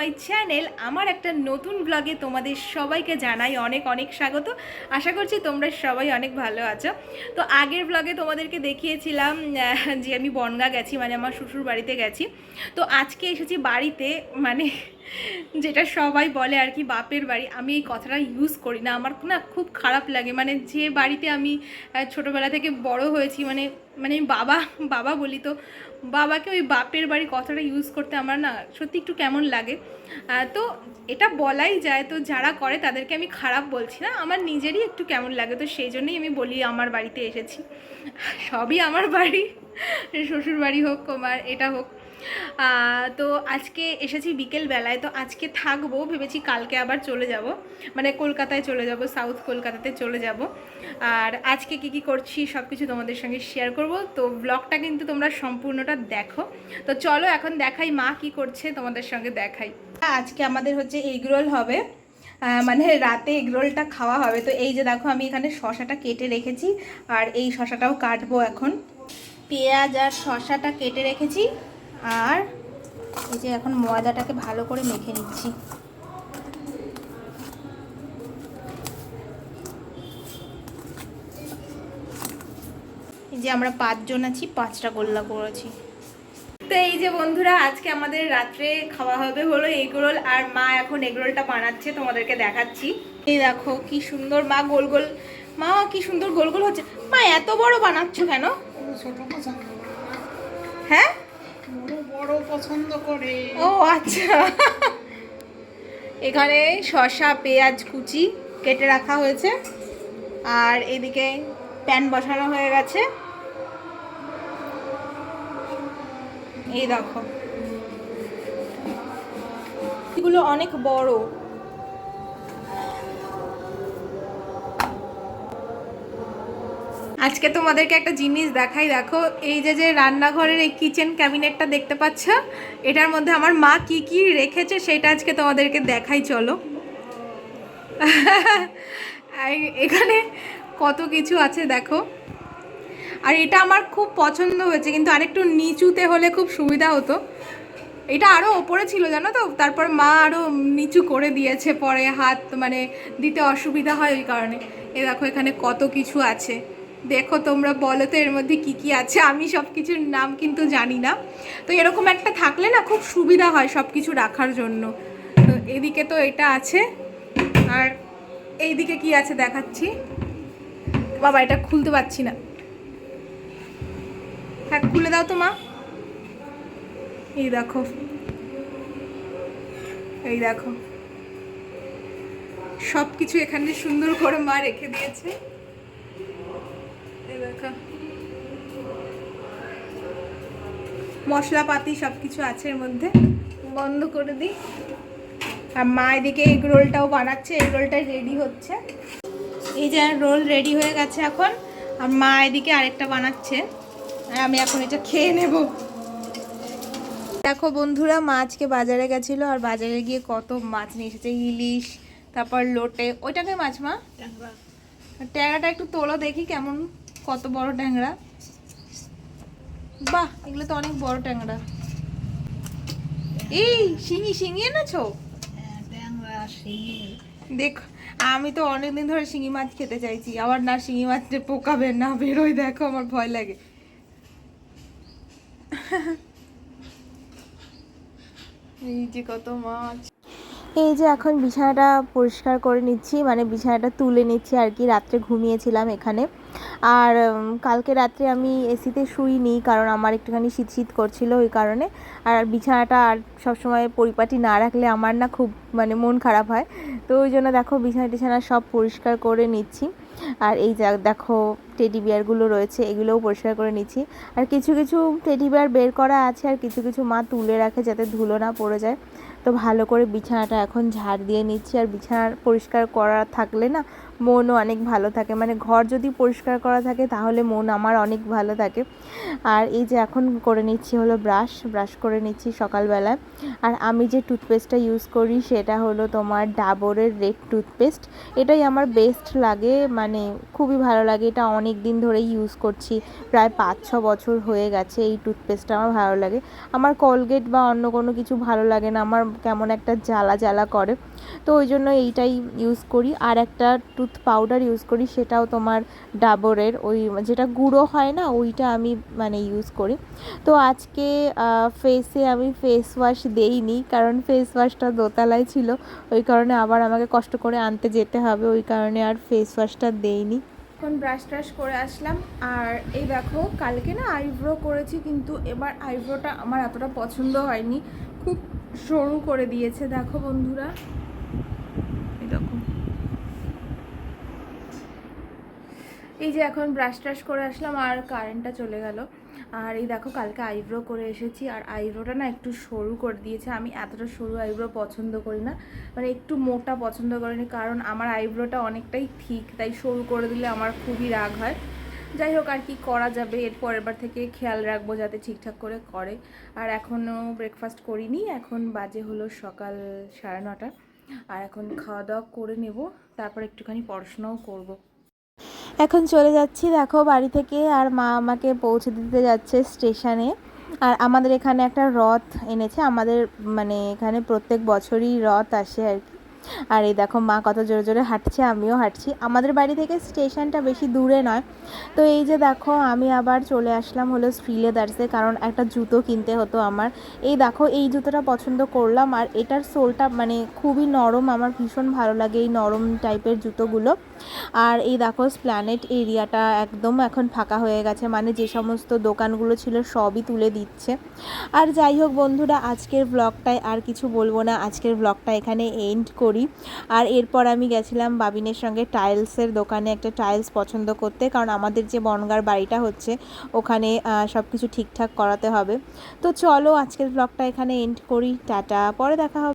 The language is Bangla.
মাই চ্যানেল, আমার একটা নতুন ব্লগে তোমাদের সবাইকে জানাই অনেক অনেক স্বাগত। আশা করছি তোমরা সবাই অনেক ভালো আছো। তো আগের ব্লগে তোমাদেরকে দেখিয়েছিলাম যে আমি বনগা গেছি মানে আমার শ্বশুর বাড়িতে গেছি। তো আজকে এসেছি বাড়িতে মানে যেটা সবাই বলে আর কি, বাপের বাড়ি। আমি এই কথাটা ইউজ করি না। আমার না খুব খারাপ লাগে। মানে যে বাড়িতে আমি ছোটোবেলা থেকে বড় হয়েছি মানে মানে বাবা বাবা বলি তো, বাবাকে ওই বাপের বাড়ি কথাটা ইউজ করতে আমার না সত্যি একটু কেমন লাগে। তো এটা বলাই যায়। তো যারা করে তাদেরকে আমি খারাপ বলছি না। আমার নিজেরই একটু কেমন লাগে। তো সেই জন্যই আমি বলি আমার বাড়িতে এসেছি। সবই আমার বাড়ি। শ্বশুর বাড়ি হোক, আমার এটা হোক। তো আজকে এসেছি বিকেল বেলায় তো আজকে থাকব, ভেবেছি কালকে আবার চলে যাব। মানে কলকাতায় চলে যাব সাউথ কলকাতাতে চলে যাব। আর আজকে কি কি করছি সব কিছু তোমাদের সঙ্গে শেয়ার করব। তো ব্লগটা কিন্তু তোমরা সম্পূর্ণটা দেখো। তো চলো এখন দেখাই মা কি করছে, তোমাদের সঙ্গে দেখাই। আজকে আমাদের হচ্ছে এগরোল হবে। মানে রাতে এগরোলটা খাওয়া হবে। তো এই যে দেখো, আমি এখানে শশাটা কেটে রেখেছি। আর এই শশাটাও কাটবো এখন। পেঁয়াজ আর শশাটা কেটে রেখেছি। আর এই যে এখন ময়দাটাকে ভালো করে মেখে নিচ্ছি। এই যে আমরা পাঁচজন আছি পাঁচটা গোল্লা করেছি। তো এই যে বন্ধুরা আজকে আমাদের রাত্রে খাওয়া হবে হলো এগরোল আর মা এখন এগরোলটা বানাচ্ছে তোমাদেরকে দেখাচ্ছি। এই দেখো কি সুন্দর মা গোল গোল মা কি সুন্দর গোল গোল হচ্ছে। মা এত বড় বানাচ্ছ কেন। হ্যাঁ? বড় পছন্দ করে। ও আচ্ছা। এখানে শসা, পেঁয়াজ, কুচি কেটে রাখা হয়েছে। আর এদিকে প্যান বসানো হয়ে গেছে। এই দেখো। এগুলো অনেক বড়। আজকে তোমাদেরকে একটা জিনিস দেখাই, দেখো, এই যে যে রান্নাঘরের এই কিচেন ক্যাবিনেটটা দেখতে পাচ্ছ, এটার মধ্যে আমার মা কি কি রেখেছে সেটা আজকে তোমাদেরকে দেখাই, চলো। এখানে কত কিছু আছে, দেখো। আর এটা আমার খুব পছন্দ হয়েছে, কিন্তু আরেকটু নিচুতে হলে খুব সুবিধা হতো। এটা আরও ওপরে ছিল, জানো তো? তারপর মা আরও নিচু করে দিয়েছে, পরে হাত মানে দিতে অসুবিধা হয় ওই কারণে। এ দেখো, এখানে কত কিছু আছে। দেখো তোমরা বলো তো এর মধ্যে কি কি আছে। আমি সব কিছুর নাম কিন্তু জানি না। তো এরকম একটা থাকলে না খুব সুবিধা হয় সব কিছু রাখার জন্য। তো এদিকে তো এটা আছে। আর এইদিকে কি আছে দেখাচ্ছি? বাবা, এটা খুলতে পারছি না। হ্যাঁ খুলে দাও তো মা। এই দেখো। এই দেখো। সব কিছু এখানে সুন্দর করে মা রেখে দিয়েছে। মশলাপাতি সব কিছু আছে এর মধ্যে। বন্ধ করে দিই। আর মা এদিকে এগ রোলটাও বানাচ্ছে এগ রোলটা রেডি হচ্ছে। এই যে রোল রেডি হয়ে গেছে এখন আর মা এদিকে আরেকটা বানাচ্ছে। আর আমি এখন এটা খেয়ে নেব। দেখো বন্ধুরা মাছকে বাজারে গেছিল আর বাজারে গিয়ে কত মাছ নিয়ে এসেছে ইলিশ তারপর লোটে। ওইটাকে মাছ মা? ট্যাংরা। ট্যাংরাটা একটু তোলো দেখি কেমন কত বড় ট্যাংরা। বাহ, এগুলো তো অনেক বড় ট্যাংরা। এই, শিঙি শিঙি এনেছো। দেখ, আমি তো অনেকদিন ধরে শিঙি মাছ খেতে চাইছি। আবার না শিঙি মাছটা পোকাবে, না বেরোয়, দেখো আমার ভয় লাগে। এই যে কত মাছ। এই যে এখন বিছানাটা পরিষ্কার করে নিচ্ছি মানে বিছানাটা তুলে নিচ্ছি আর কি। রাত্রে ঘুমিয়েছিলাম এখানে। আর কালকে রাত্রে আমি এসিতে শুইনি কারণ আমার একটুখানি শীত শীত করছিল ওই কারণে। আর বিছানাটা আর সবসময় পরিপাটি না রাখলে আমার না খুব মানে মন খারাপ হয়। তো ওই জন্য দেখো বিছানা টিছানা সব পরিষ্কার করে নিচ্ছি। আর এই যা, দেখো টেডি বিয়ারগুলো রয়েছে, এগুলোও পরিষ্কার করে নিচ্ছি। আর কিছু কিছু টেডি বিয়ার বের করা আছে আর কিছু কিছু মা তুলে রাখে যাতে ধুলো না পড়ে যায়। তো ভালো করে বিছানাটা এখন ঝাড় দিয়ে নিচ্ছি। আর বিছানা পরিষ্কার করা থাকলে না মনও অনেক ভালো থাকে। মানে ঘর যদি পরিষ্কার করা থাকে, তাহলে মন আমার অনেক ভালো থাকে। আর এই যে এখন করে নিচ্ছি হলো ব্রাশ ব্রাশ করে নিচ্ছি সকালবেলায়। আর আমি যে টুথপেস্টটা ইউজ করি, সেটা হলো তোমার ডাবরের রেড টুথপেস্ট এটাই আমার বেস্ট লাগে মানে খুবই ভালো লাগে। এটা অনেক দিন ধরেই ইউজ করছি, প্রায় পাঁচ ছ বছর হয়ে গেছে এই টুথপেস্টটা আমার ভালো লাগে। আমার কলগেট বা অন্য কোনো কিছু ভালো লাগে না, আমার কেমন একটা জ্বালা জ্বালা করে। তো ওই জন্য এইটাই ইউজ করি। আর একটা টুথ পাউডার ইউজ করি, সেটাও তোমার ডাবরের ওই যেটা গুঁড়ো হয় না, ওইটা আমি মানে ইউজ করি। তো আজকে ফেসে আমি ফেস ওয়াশ দেইনি, কারণ ফেস ওয়াশটা দোতলায় ছিল, ওই কারণে আবার আমাকে কষ্ট করে আনতে যেতে হবে, ওই কারণে আর ফেস ওয়াশটা দেইনি। এখন ব্রাশ ট্রাশ করে আসলাম, আর এই দেখো, কালকে না আইব্রো করেছি, কিন্তু এবার আইব্রোটা আমার এতটা পছন্দ হয়নি, খুব সরু করে দিয়েছে, দেখো বন্ধুরা এই দেখো এই যে এখন ব্রাশ ট্রাশ করে আসলাম আর কারেন্টটা চলে গেল। আর এই দেখো কালকে আইব্রো করে এসেছি, আর আইব্রোটা না একটু সরু করে দিয়েছে। আমি এতটা সরু আইব্রো পছন্দ করি না মানে একটু মোটা পছন্দ করিনি, কারণ আমার আইব্রোটা অনেকটাই ঠিক, তাই সরু করে দিলে আমার খুবই রাগ হয়। যাই হোক, আর কি করা যাবে, এর পরের বার থেকে খেয়াল রাখব যাতে ঠিকঠাক করে করে। আর এখনও ব্রেকফাস্ট করিনি, এখন বাজে হলো সকাল সাড়ে নটা। আর এখন খাওয়া দাওয়া করে নেব, তারপর একটুখানি পড়াশোনাও করব। এখন চলে যাচ্ছি, দেখো বাড়ি থেকে আর মা আমাকে পৌঁছে দিতে যাচ্ছে স্টেশনে। আর আমাদের এখানে একটা রথ এনেছে, আমাদের মানে এখানে প্রত্যেক বছরই রথ আসে আর কি। আর এই দেখো মা কত জোরে জোরে হাঁটছে, আমিও হাঁটছি। আমাদের বাড়ি থেকে স্টেশনটা বেশি দূরে নয়। তো এই যে দেখো, আমি আবার চলে আসলাম হলো শ্রীলেদার্সে, কারণ একটা জুতো কিনতে হতো আমার। এই দেখো, এই জুতোটা পছন্দ করলাম আর এটার সোলটা মানে খুবই নরম, আমার ভীষণ ভালো লাগে এই নরম টাইপের জুতোগুলো। আর এই দেখো স্প্ল্যানেট এরিয়াটা একদম এখন ফাঁকা হয়ে গেছে মানে যে সমস্ত দোকানগুলো ছিল সবই তুলে দিচ্ছে। আর যাই হোক বন্ধুরা, আজকের ব্লগটায় আর কিছু বলব না, আজকের ব্লগটা এখানে এন্ড করি। আর এরপর আমি গেছিলাম বাবিনের সঙ্গে টাইলসের দোকানে একটা টাইলস পছন্দ করতে, কারণ আমাদের যে বনগার বাড়িটা হচ্ছে ওখানে সব কিছু ঠিকঠাক করাতে হবে। তো চলো আজকের ব্লগটা এখানে এন্ড করি, টাটা, পরে দেখা হবে।